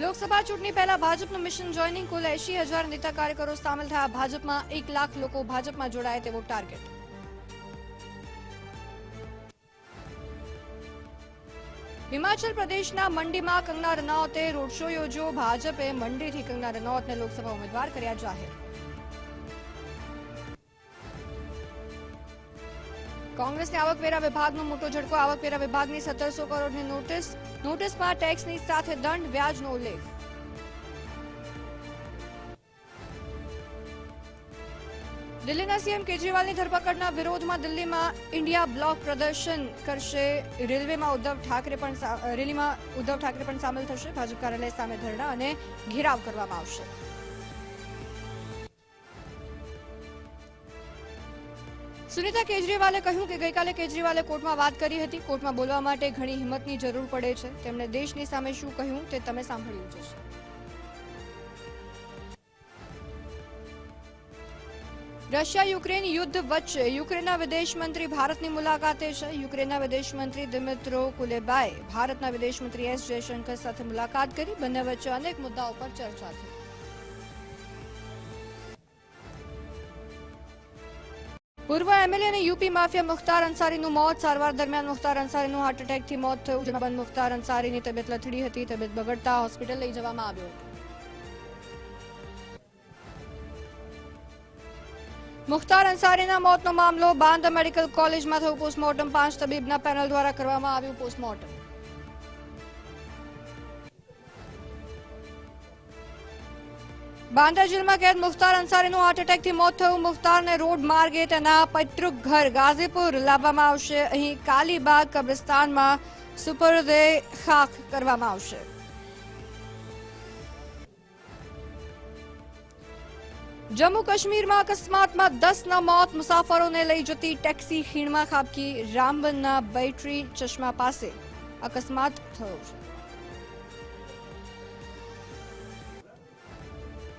લોકસભા ચૂંટણી પહેલા ભાજપનું મિશન જોઈનિંગ કુલ એસી હજાર નેતા કાર્યકરો સામેલ થયા. ભાજપમાં એક લાખ લોકો ભાજપમાં જોડાય તેવો ટાર્ગેટ હિમાચલ પ્રદેશના મંડીમાં કંગના રનૌતે રોડ શો યોજ્યો. ભાજપે મંડીથી કંગના રનૌતને લોકસભા ઉમેદવાર કર્યા જાહેર. કોંગ્રેસને આવકવેરા વિભાગનો મોટો ઝટકો આવકવેરા વિભાગની સત્તરસો કરોડની નોટિસ, નોટિસમાં ટેક્સની સાથે દંડ, વ્યાજનો ઉલ્લેખ. દિલ્હીના સીએમ કેજરીવાલની ધરપકડના વિરોધમાં દિલ્હીમાં ઇન્ડિયા બ્લોક પ્રદર્શન કરશે. રેલવેમાં ઉદ્ધવ ઠાકરે પણ રેલીમાં ઉદ્ધવ ઠાકરે પણ સામેલ થશે. ભાજપ કાર્યાલય સામે ધરણા અને ઘેરાવ કરવામાં આવશે. સુનીતા કેજરીવાલે કહ્યું કે ગઈકાલે કેજરીવાલે કોર્ટમાં વાત કરી હતી. કોર્ટમાં બોલવા માટે ઘણી હિંમતની જરૂર પડે છે. તેમણે દેશની સામે શું કહ્યું તે તમે સાંભળ્યું જ રશિયા યુક્રેન યુદ્ધ વચ્ચે યુક્રેનના વિદેશ મંત્રી ભારતની મુલાકાતે છે. યુક્રેનના વિદેશ મંત્રી દિમિત્રો કુલેબાએ ભારતના વિદેશમંત્રી એસ જયશંકર સાથે મુલાકાત કરી. બંને વચ્ચે અનેક મુદ્દાઓ પર ચર્ચા થઈ. પૂર્વ એમએલએ અને યુપી માફિયા મુખ્તાર અંસારીનું મોત, સારવાર દરમિયાન મુખ્તાર અંસારીનું હાર્ટ એટેકથી મોત થયું. જેમાં બંધ મુખ્તાર અંસારીની તબિયત લથડી હતી. તબિયત બગડતા હોસ્પિટલ લઈ જવામાં આવ્યો. હતો મુખ્તાર અંસારીના મોતનો મામલો બાંદા મેડિકલ કોલેજમાં થયું પોસ્ટમોર્ટમ પાંચ તબીબના પેનલ દ્વારા કરવામાં આવ્યું પોસ્ટમોર્ટમ બાંદ્રા જેલમાં કેદ મુખ્તાર અંસારીનું હાર્ટ એટેકથી મોત થયું. મુખ્તારને રોડ માર્ગે તેના પૈતૃક ઘર ગાઝીપુર લાવવામાં આવશે. અહીં કાલીબાગ કબ્રિસ્તાનમાં સુપરદે ખાખ કરવામાં આવશે. જમ્મુ કાશ્મીરમાં અકસ્માતમાં દસના મોત મુસાફરોને લઈ જતી ટેક્સી ખીણમાં ખાબકી. રામબનના બેટરી ચશ્મા પાસે અકસ્માત થયો છે.